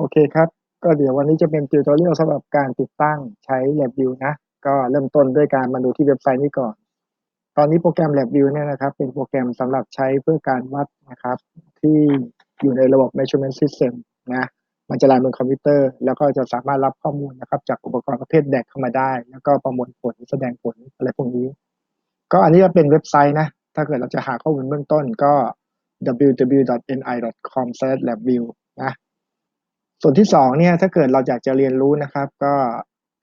โอเคครับ ก็เดี๋ยววันนี้จะเป็นติวตอเรียลสำหรับการติดตั้งใช้ LabVIEW นะ ก็เริ่มต้นด้วยการมาดูที่เว็บไซต์นี้ก่อน ตอนนี้โปรแกรม LabVIEW เนี่ยนะครับ เป็นโปรแกรมสำหรับใช้เพื่อการวัดนะครับ ที่อยู่ในระบบ measurement system นะมันจะรันบนคอมพิวเตอร์ แล้วก็จะสามารถรับข้อมูลนะครับ จากอุปกรณ์ประเภท DAC เข้ามาได้ แล้วก็ประมวลผลแสดงผลอะไรพวกนี้ ก็อันนี้จะเป็นเว็บไซต์นะ ถ้าเกิดเราจะหาข้อมูลเบื้องต้นก็ www.ni.com/labview ส่วนที่สองเนี่ยถ้าเกิดเราอยากจะเรียนรู้นะครับ ก็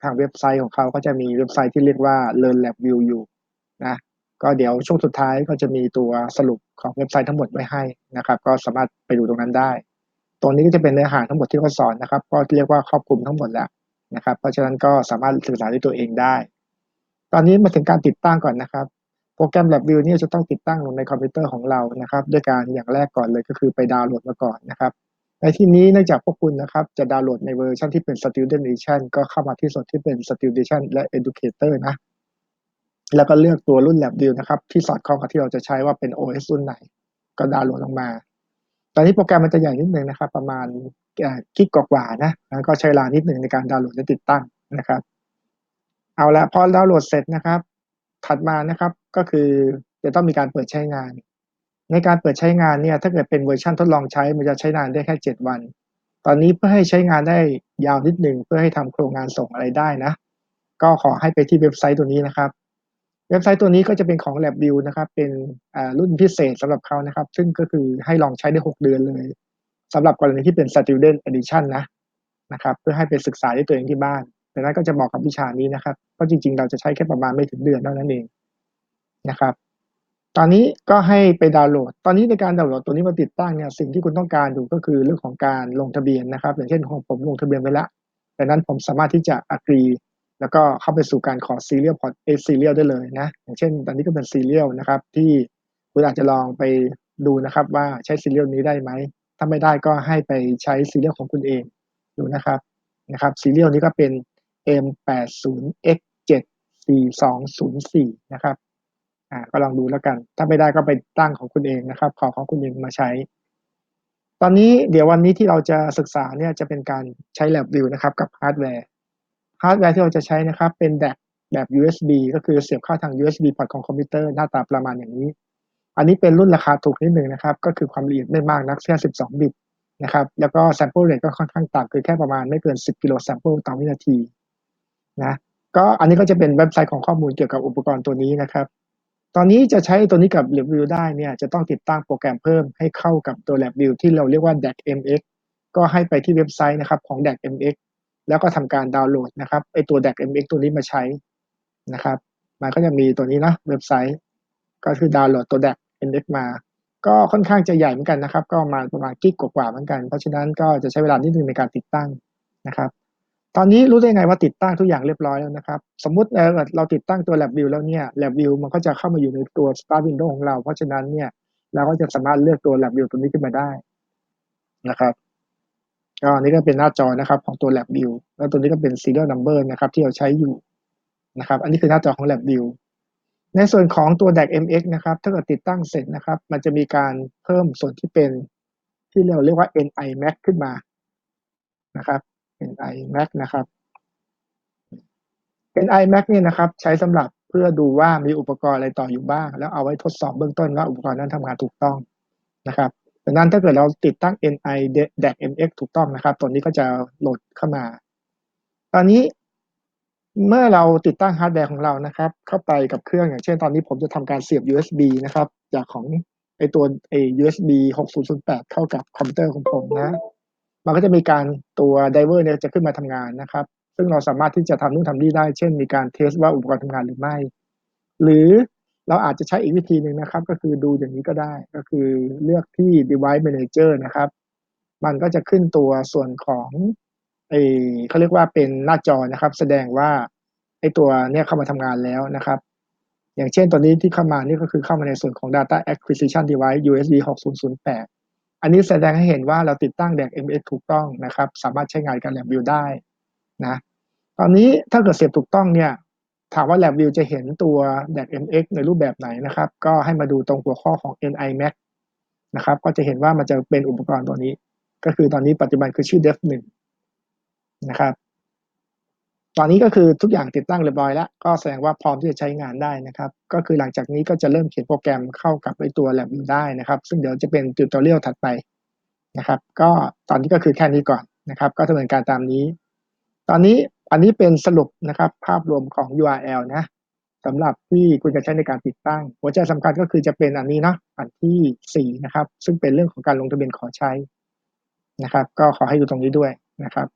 ทางเว็บไซต์ของเขาก็จะมีเว็บไซต์ที่เรียกว่า Learn Lab View อยู่นะก็เดี๋ยวช่วงสุดท้ายก็จะมีตัวสรุปของเว็บไซต์ทั้งหมดไว้ให้นะครับ ก็สามารถไปดูตรงนั้นได้ ตรงนี้ก็จะเป็นเนื้อหาทั้งหมดที่เขาสอนนะครับ ก็เรียกว่าครอบคลุมทั้งหมดแล้วนะครับ เพราะฉะนั้นก็สามารถศึกษาด้วยตัวเองได้ ตอนนี้มาถึงการติดตั้งก่อนนะครับ โปรแกรม LabVIEW นี่จะต้องติดตั้งลงในคอมพิวเตอร์ของเรานะครับ ด้วยการอย่างแรกก่อนเลยก็คือไปดาวน์โหลดมาก่อนนะครับ ในที่นี้เนื่องจากพวกคุณนะครับ จะดาวน์โหลดในเวอร์ชันที่เป็น Student Edition ก็เข้ามาที่ส่วนที่เป็น Student Edition และ Educator นะ แล้วก็เลือกตัวรุ่น LabVIEW นะครับ ที่สอดคล้องกับที่เราจะใช้ว่าเป็น OS รุ่นไหน ก็ดาวน์โหลดลงมา ตอนนี้โปรแกรมมันจะใหญ่นิดนึงนะครับ ประมาณกิกกว่าๆนะแล้วก็ใช้เวลานิดหนึ่งในการดาวน์โหลดและติดตั้งนะครับ เอาละพอดาวน์โหลดเสร็จนะครับ ถัดมานะครับก็คือจะต้องมีการเปิดใช้งาน ในการเปิดใช้งานเนี่ยถ้าเกิดเป็นเวอร์ชันทดลองใช้มันจะใช้นานได้แค่ 7 วัน ตอนนี้เพื่อให้ใช้งานได้ยาวนิดหนึ่งเพื่อให้ทำโครงงานส่งอะไรได้นะ ก็ขอให้ไปที่เว็บไซต์ตัวนี้นะครับ เว็บไซต์ตัวนี้ก็จะเป็นของ LabVIEW นะครับ เป็นรุ่นพิเศษสำหรับเขานะครับ ซึ่งก็คือให้ลองใช้ได้ 6 เดือนเลยสำหรับกรณีที่เป็น Student Edition นะนะครับ เพื่อให้ไปศึกษาด้วยตัวเองที่บ้านดังนั้นก็จะเหมาะกับวิชานี้นะครับเพราะจริงๆ เราจะใช้แค่ประมาณไม่ถึงเดือนเท่านั้นเองนะครับ ตอนนี้ก็ให้ไปดาวน์โหลด ตอนนี้ในการดาวน์โหลดตัวนี้มาติดตั้งเนี่ยสิ่งที่คุณต้องการดูก็คือเรื่องของการลงทะเบียนนะครับ อย่างเช่นของผมลงทะเบียนไปแล้วดังนั้นผมสามารถที่จะ agree แล้วก็เข้าไปสู่การขอ serial port a serial ได้เลยนะ อย่างเช่น ตอนนี้ก็เป็น serial นะครับที่คุณอาจจะลองไปดูนะครับว่าใช้ serial นี้ได้ไหม ถ้าไม่ได้ก็ให้ไปใช้ serial ของคุณเองดูนะครับนะครับ serial นี้ก็เป็น M80X74204 นะครับ อ่าก็ลองดูแล้วกัน ถ้าไม่ได้ก็ไปตั้งของคุณเองนะครับ ขอของคุณเองมาใช้ ตอนนี้เดี๋ยววันนี้ที่เราจะศึกษาเนี่ยจะเป็นการใช้ LabVIEW นะครับ กับฮาร์ดแวร์ฮาร์ดแวร์ที่เราจะใช้นะครับเป็น DAC แบบ USB ก็คือเสียบเข้าทาง USB พอร์ตของคอมพิวเตอร์หน้าตาประมาณอย่างนี้ อันนี้เป็นรุ่นราคาถูกนิดหนึ่งนะครับ ก็คือความละเอียดไม่มากนักแค่12 บิตนะครับ แล้วก็ sample rate ก็ค่อนข้างต่ำคือแค่ประมาณไม่เกิน 10 กิโล sample ต่อวินาทีนะ ก็อันนี้ก็จะเป็นเว็บไซต์ของข้อมูลเกี่ยวกับอุปกรณ์ตัวนี้นะครับ ตอนนี้จะใช้ตัวนี้กับ LabVIEW ได้เนี่ยจะต้องติดตั้งโปรแกรมเพิ่มให้เข้ากับตัว LabVIEW ที่เราเรียกว่า DAC-MX ก็ให้ไปที่เว็บไซต์นะครับของ DAC-MX แล้วก็ทำการดาวน์โหลดนะครับไอตัว DAC-MX ตัวนี้มาใช้นะครับมันก็จะมีตัวนี้นะเว็บไซต์ ก็คือดาวน์โหลดตัว DAC-MX มา ก็ค่อนข้างจะใหญ่เหมือนกันนะครับ ก็มาประมาณกิกกว่าๆเหมือนกัน เพราะฉะนั้นก็จะใช้เวลานิดนึงในการติดตั้งนะครับ ตอนนี้รู้ได้ไงว่าติดตั้งทุกอย่างเรียบร้อยแล้วนะครับ สมมติเราติดตั้งตัว LabVIEW แล้วเนี่ย LabVIEW มันก็จะเข้ามาอยู่ในตัว Start Window ของเรา เพราะฉะนั้นเนี่ยเราก็จะสามารถเลือกตัว LabVIEW ตัวนี้ขึ้นมาได้นะครับก็อันนี้ก็เป็นหน้าจอนะครับของตัว LabVIEW แล้วตัวนี้ก็เป็น serial number นะครับที่เราใช้อยู่นะครับ อันนี้คือหน้าจอของ LabVIEW ในส่วนของตัว DAC-MX นะครับ ถ้าเกิดติดตั้งเสร็จนะครับ มันจะมีการเพิ่มส่วนที่เป็นที่เราเรียกว่า NI-MAX ขึ้นมานะครับ NI Mac นะครับ NI Mac เนี่ยนะครับ ใช้สำหรับเพื่อดูว่ามีอุปกรณ์อะไรต่ออยู่บ้าง แล้วเอาไว้ทดสอบเบื้องต้นว่าอุปกรณ์นั้นทำงานถูกต้องนะครับดังนั้นถ้าเกิดเราติดตั้ง NI DAC MX ถูกต้องนะครับ ตัวนี้ก็จะโหลดเข้ามา ตอนนี้เมื่อเราติดตั้งฮาร์ดแวร์ของเรานะครับ เข้าไปกับเครื่องอย่างเช่นตอนนี้ผมจะทำการเสียบ USB นะครับ จากของไอตัวไอ USB 6008 เข้ากับคอมพิวเตอร์ของผมนะ มันก็จะมีการตัวไดเวอร์เนี่ยจะขึ้นมาทำงานนะครับ ซึ่งเราสามารถที่จะทำนู่นทำนี่ได้ เช่น มีการเทสว่าอุปกรณ์ทำงานหรือไม่ หรือเราอาจจะใช้อีกวิธีหนึ่งนะครับ ก็คือดูอย่างนี้ก็ได้ ก็คือเลือกที่ device manager นะครับ มันก็จะขึ้นตัวส่วนของไอเขาเรียกว่าเป็นหน้าจอนะครับ แสดงว่าไอตัวเนี่ยเข้ามาทำงานแล้วนะครับ อย่างเช่นตัวนี้ที่เข้ามานี่ก็คือเข้ามาในส่วนของ data acquisition device USB 6008 อันนี้แสดงให้เห็นว่าเราติดตั้งแดก MX ถูกต้องนะครับ สามารถใช้งานกับ LabVIEW ได้นะ ตอนนี้ถ้าเกิดเสียบถูกต้องเนี่ยถามว่า LabVIEW จะเห็นตัวแดก MX ในรูปแบบไหนนะครับ ก็ให้มาดูตรงหัวข้อของ NI Max นะครับ ก็จะเห็นว่ามันจะเป็นอุปกรณ์ตัวนี้ ก็คือตอนนี้ปัจจุบันคือชื่อ dev 1นะครับ ตอนนี้ก็คือทุกอย่างติดตั้งเรียบร้อยแล้ว ก็แสดงว่าพร้อมที่จะใช้งานได้นะครับ ก็คือหลังจากนี้ก็จะเริ่มเขียนโปรแกรมเข้ากับไอตัว lab ได้นะครับ ซึ่งเดี๋ยวจะเป็นติวตอเรียลถัดไปนะครับ ก็ตอนนี้ก็คือแค่นี้ก่อนนะครับ ก็ดำเนินการตามนี้ ตอนนี้อันนี้เป็นสรุปนะครับ ภาพรวมของ URL นะสำหรับที่คุณจะใช้ในการติดตั้ง หัวใจสำคัญก็คือจะเป็นอันนี้เนาะอันที่4นะครับ ซึ่งเป็นเรื่องของการลงทะเบียนขอใช้นะครับ ก็ขอให้ดูตรงนี้ด้วยนะครับ